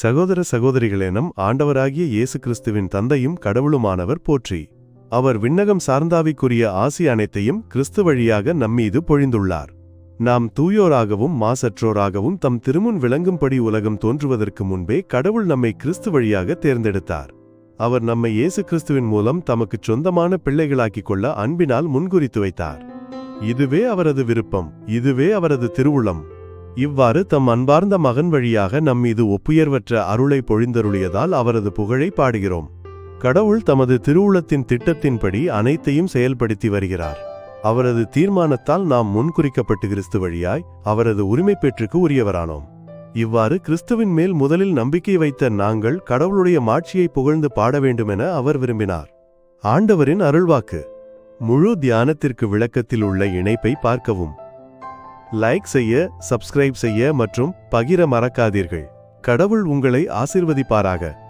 சகோதர சகோதரிகளெனும் ஆண்டவராகிய இயேசு கிறிஸ்துவின் தந்தையும் கடவுளுமானவர் போற்றி. அவர் விண்ணகம் சார்ந்தாவிக்குரிய ஆசி அனைத்தையும் கிறிஸ்து வழியாக நம்மீது பொழிந்துள்ளார். நாம் தூயோராகவும் மாசற்றோராகவும் தம் திருமுன் விளங்கும்படி உலகம் தோன்றுவதற்கு முன்பே கடவுள் நம்மை கிறிஸ்து வழியாக தேர்ந்தெடுத்தார். அவர் நம்மை இயேசு கிறிஸ்துவின் மூலம் தமக்குச் சொந்தமான பிள்ளைகளாக்கிக் கொள்ள அன்பினால் முன்குறித்து வைத்தார். இதுவே அவரது விருப்பம் இதுவே அவரது திருவுளம். இவ்வாறு தம் அன்பார்ந்த மகன் வழியாக நம்மீது ஒப்புயர்வற்ற அருளை பொழிந்தருளியதால் அவரது புகழை பாடுகிறோம். கடவுள் தமது திருவுளத்தின் திட்டத்தின்படி அனைத்தையும் செயல்படுத்தி வருகிறார். அவரது தீர்மானத்தால் நாம் முன்குறிக்கப்பட்டு கிறிஸ்து வழியாய் அவரது உரிமை பெற்றுக்கு உரியவரானோம். இவ்வாறு கிறிஸ்துவின் மேல் முதலில் நம்பிக்கை வைத்த நாங்கள் கடவுளுடைய மாட்சியை புகழ்ந்து பாட வேண்டுமென அவர் விரும்பினார். ஆண்டவரின் அருள்வாக்கு. முழு தியானத்திற்கு விளக்கத்தில் உள்ள இணைப்பை பார்க்கவும். லைக் செய்ய சப்ஸ்கிரைப் செய்ய மற்றும் பகிர மறக்காதீர்கள். கடவுள் உங்களை ஆசிர்வதிப்பாராக.